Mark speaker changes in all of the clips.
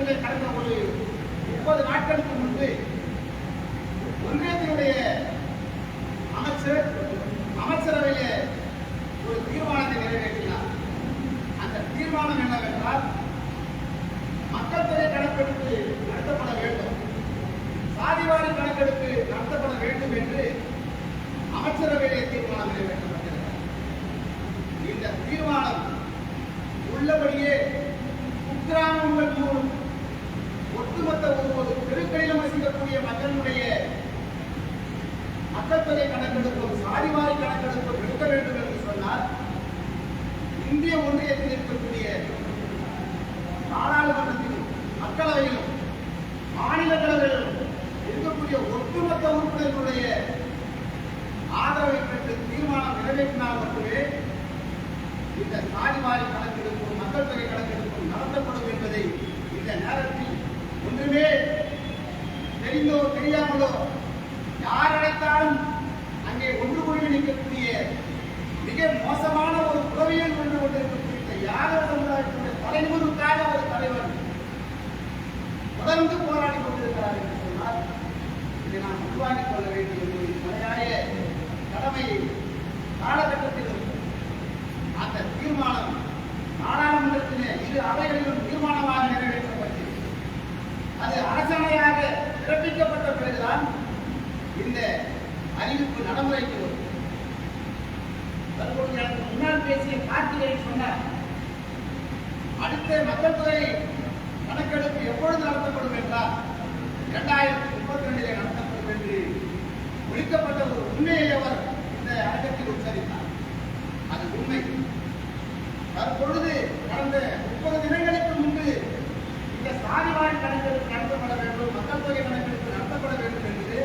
Speaker 1: சமீபத்திலே கடந்த ஒரு முப்பது நாட்களுக்கு முன்பு ஒன்றியத்தினுடைய அமைச்சர் அமைச்சரவையிலே ஒரு தீர்மானத்தை நிறைவேற்றினார். அந்த தீர்மானம் என்னவென்றால் மக்கள் தொகை கணக்கெடுப்பு நடத்தப்பட வேண்டும். சாதிவாரி கணக்கெடுப்பு நடத்தப்பட வேண்டும் என்று அமைச்சரவையிலே தீர்மானம் நிறைவேற்றப்பட்டிருக்கிறது. இந்த தீர்மானம் உள்ளபடியே குக்கிராமங்கள் மூலம் ஒட்டுமொத்த ஒவ்வொரு தெருக்களிலும் வசிக்கக்கூடிய மக்களுடைய மக்கள் தொகை கணக்கெடுப்பும் சாதிவாரி கணக்கெடுப்பும் எடுக்க வேண்டும் என்று சொன்னால் இந்திய ஒன்றியத்தில் இருக்கக்கூடிய நாடாளுமன்றத்திலும் மக்களவையிலும் மாநிலங்களவையிலும் இருக்கக்கூடிய ஒட்டுமொத்த உறுப்பினர்களுடைய ஆதரவை பெற்று தீர்மானம் நிறைவேற்றினால் மட்டுமே இந்த சாதிவாரி கணக்கெடுப்பும் மக்கள் தொகை கணக்கெடுப்பும் நடத்தப்படும் என்பதை இந்த நேர முடியாமலோ யார் அழைத்தாலும் அங்கே ஒன்று கூடி நிற்கக்கூடிய மிக மோசமான ஒரு உறவியல் கொண்டு கொண்டிருக்கக்கூடிய யாதவ சமுதாயத்தினுடைய தலைமுறுக்காக ஒரு தலைவர் தொடர்ந்து போராடி கொண்டிருக்கிறார் என்று சொன்னால் இதை நாம் உருவாக்கிக் கொள்ள வேண்டிய ஒரு தலையாய கடமையை காலகட்டத்தில் அந்த தீர்மானம் நாடாளுமன்றத்திலே இரு அவைகளிலும் தீர்மானமாக நிறைவேற்றப்பட்டு அது அரசாணையாக அடுத்த மக்கள் தொகை கணக்கெடுப்பு எப்பொழுது நடத்தப்படும் என்றால் இரண்டாயிரத்தி முப்பத்தி ரெண்டிலே நடத்தப்படும் என்று ஒழிக்கப்பட்ட ஒரு உண்மையை அவர் இந்த அரங்கத்தில் உச்சரித்தார். அது உண்மை. தற்பொழுது கடந்த முப்பது தினங்களுக்கு முன்பு இந்த சாதிவாரி கணக்கெடுப்பு நடத்தப்பட வேண்டும் மக்கள் தொகை கணக்கெடுப்பு நடத்தப்பட வேண்டும் என்று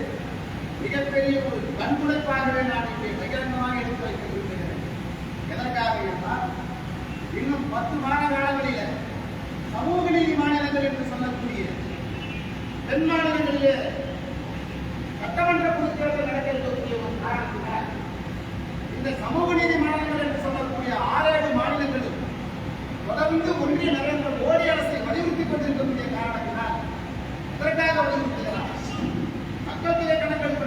Speaker 1: மிகப்பெரிய ஒரு கண்துடைப்பாகவே நான் இங்கே பகிரங்கமாக எடுத்து வைக்க விரும்புகிறேன் எதற்காக என்றால் இன்னும் பத்து மாத காலங்களில் சமூக நீதி மாநிலங்கள் என்று சொல்லக்கூடிய தென் மாநிலங்களிலே சட்டமன்ற பொதுத்தேர்தல் நடக்க இருக்கக்கூடிய ஒரு காரணத்தினால் இந்த சமூக நீதி மாநிலங்கள் என்று சொல்லக்கூடிய ஆறேழு உதவி ஒன்றிய நரேந்திர மோடி அரசை வலியுறுத்திக் கொண்டிருக்கக்கூடிய காரணத்தினால் இதற்காக வலியுறுத்துகிறார் மக்கள் தொகை கணக்கெடுப்பு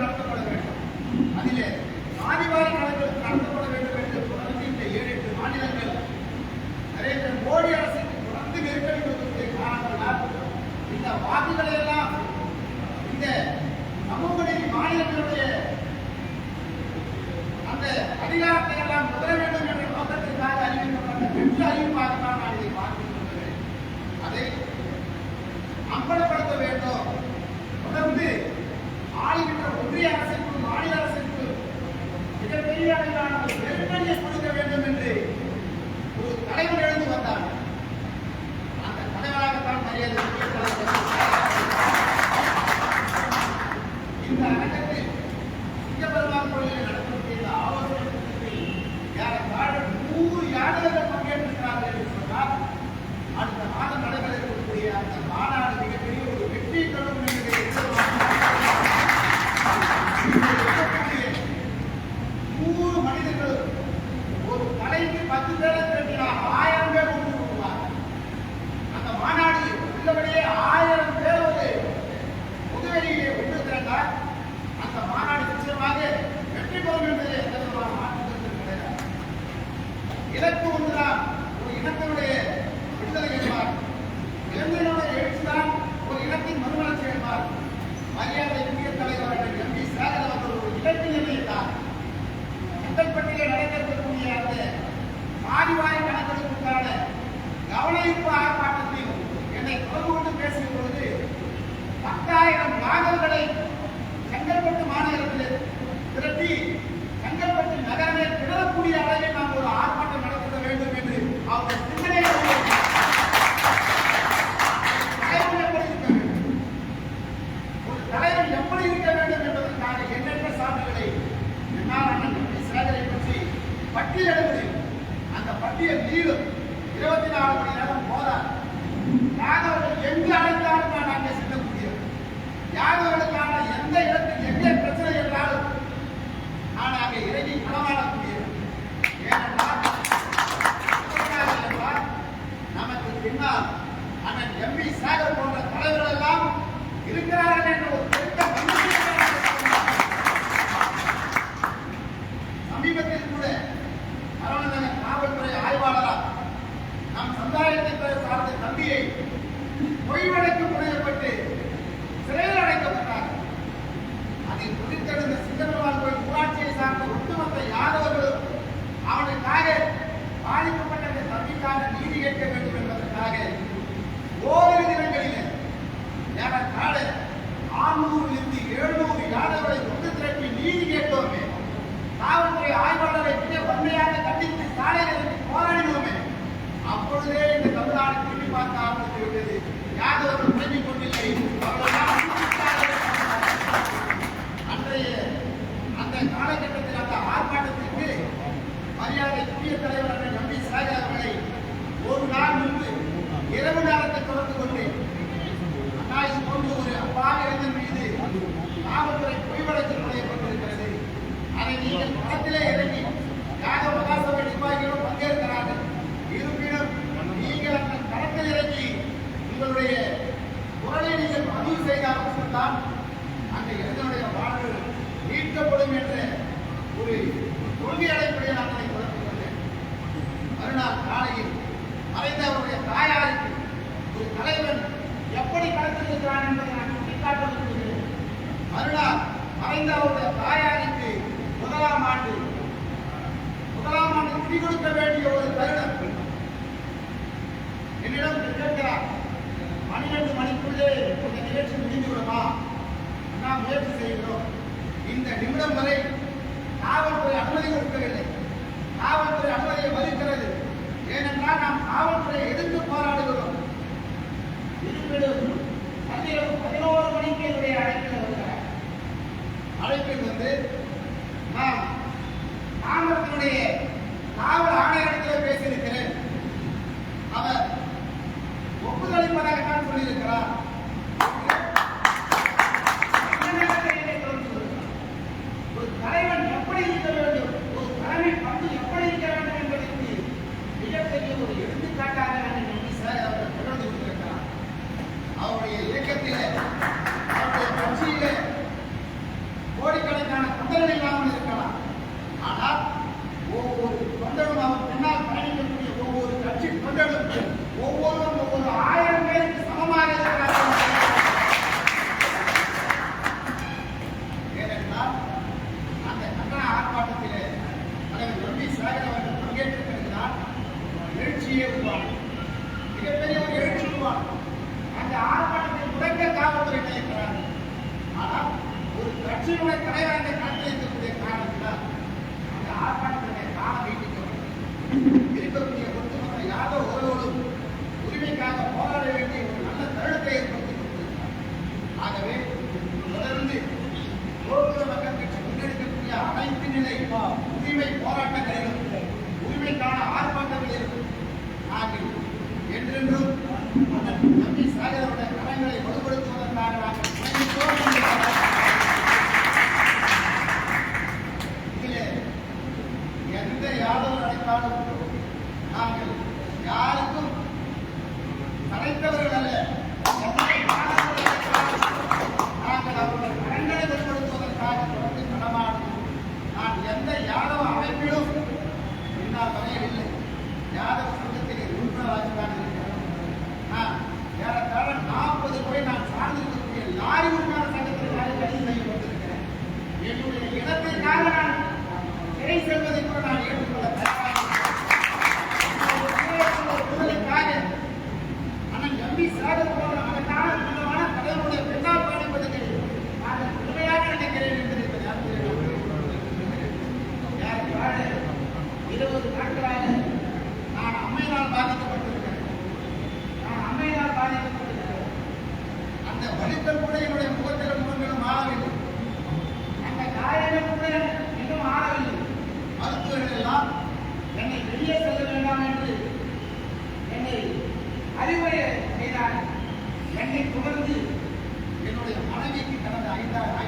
Speaker 1: தொடர்பு கொண்டு பேசிய பொழுது பத்தாயிரம் நாகல்களை செங்கல்பட்டு மாநகரத்தில் திரட்டி செங்கல்பட்டு நகரமே திணறக்கூடிய அளவில் நாம் ஒரு ஆர்ப்பாட்டம் நடத்த வேண்டும் என்று அவர்கள் சிந்தனை ஒரு தலைவர் எப்படி இருக்க வேண்டும் என்பதற்காக எண்ணற்ற சான்றுகளை என்னால் அண்ணன் எம்பி சேகரை பற்றி பட்டியலிட முடியும் அந்த பட்டியல் நீளும் இருபத்தி நாலு மணி நேரம் போதாது யாதவர்கள் எங்கு அழைத்தாலும் நான் அங்கே செல்லக்கூடியது யாதவர்களுக்கான எந்த இடத்தில் எங்கே பிரச்சனை என்றாலும் நான் அங்கே இறங்கி களமாடக்கூடியது ஏனென்றால் நமக்கு பின்னால் அண்ணன் எம்பி சாகர் போன்ற தலைவர்கள் எல்லாம் இருக்கிறார்கள் அதில் சிங்கப்பெருமாள் கோயில் ஊராட்சியை சார்ந்த ஒட்டுமொத்த யாதவர்களும் அவனுக்காக பாதிக்கப்பட்ட தம்பிக்கான நீதி கேட்க வேண்டும் என்பதற்காக ஓரிரு தினங்களிலே ஏறத்தாழ ஆறுநூறு எழுநூறு யாதவர்களை ஒன்று திரட்டி நீதி கேட்டோமே. காவல்துறை ஆய்வாளரை மிக வன்மையாக கண்டித்து சாலையில் போராடினோமே. அப்பொழுதே இந்த தமிழ்நாடு திரும்பி பார்க்க ஆரம்பித்து விட்டது யாதவர்கள் உழைப்பிக் கொண்டில்லை? காலகட்டத்தில் அந்த ஆர்ப்பாட்டத்திற்கு மரியாதைக்குரிய தலைவர் அண்ணன் நம்பி சேகர் அவர்களை ஒரு நாள் முன்பு இரவு நேரத்தை தொடர்ந்து கொண்டு அண்ணா இது போன்ற ஒரு அப்பாவி இளைஞர் மீது காவல்துறை பொய் நுழையப்பட்டிருக்கிறது அதை நீங்கள் படத்திலே இறங்கி யாக மகாசபை நிர்வாகிகளும் பங்கேற்கிறார்கள். இருப்பினும் நீங்கள் அந்த படத்தில் இறங்கி உங்களுடைய குரலை நீங்கள் பதிவு செய்தால் மட்டும்தான் அந்த இளைஞருடைய வாழ்வு மீட்கப்படும் என்று ஒரு கொள்கை அடிப்படையில் நான் அதை தொடர்பு கொண்டேன். மறுநாள் காலையில் மறைந்த அவருடைய தாயாருக்கு ஒரு தலைவன் எப்படி கடத்திருக்கிறான் என்பதை நான் சுட்டிக்காட்ட விரும்புகிறேன் மறுநாள் மறைந்த அவருடைய தாயாருக்கு முதலாம் ஆண்டு முதலாம் ஆண்டு திதி கொடுக்க வேண்டிய ஒரு தருணம். என்னிடம் கேட்கிறார் பன்னிரண்டு மணிக்குள்ளே இந்த நிகழ்ச்சி முடிந்துவிடுமா? நாம் முயற்சி செய்கிறோம். இந்த நிமிடம் வரை காவல்துறை அனுமதி கொடுக்கவில்லை காவல்துறை அனுமதியை மறுக்கிறது ஏனென்றால் நாம் How are you? ஆனால் ஒரு கட்சியினுடைய தலைவர் அந்த காட்டில் இருக்கக்கூடிய காரணத்தினால் அந்த ஆர்ப்பாட்டத்தினுடைய காலம் நீட்டிக்கப்பட்டது. இருக்கக்கூடிய செய்தார். என்னை தொடர்ந்து என்னுடைய மனைவிக்கு கடந்த ஐந்தாயிரம்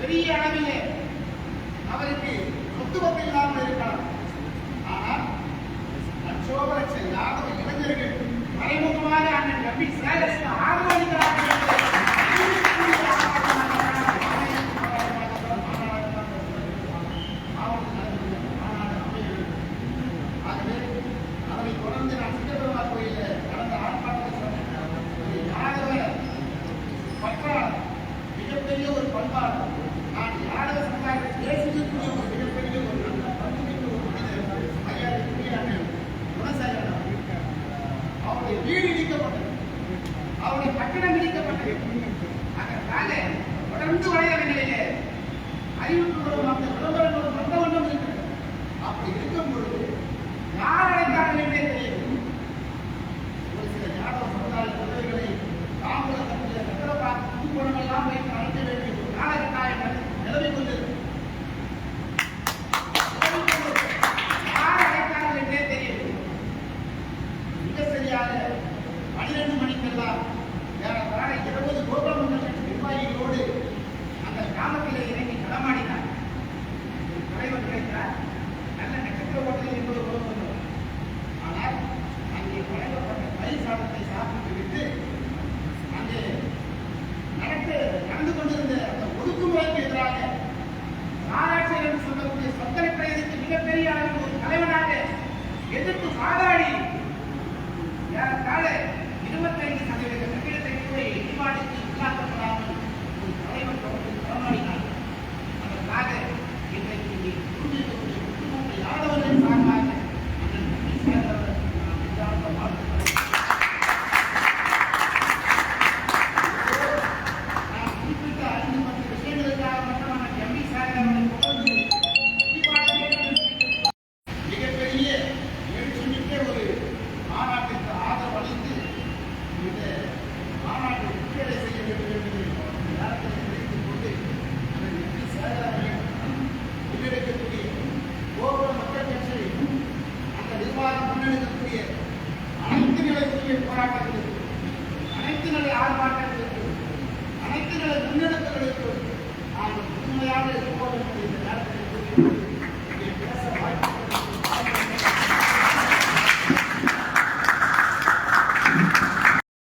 Speaker 1: பெரிய அளவிலே அவருக்கு முத்துவம் இல்லாமல் இருக்கலாம். ஆனால் அச்சோபரட்ச யாதவ இளைஞர்கள் மறைமுகமாக அண்ணன் நம்பி சேலத்தில் ஆதரவளிக்கிறார்கள்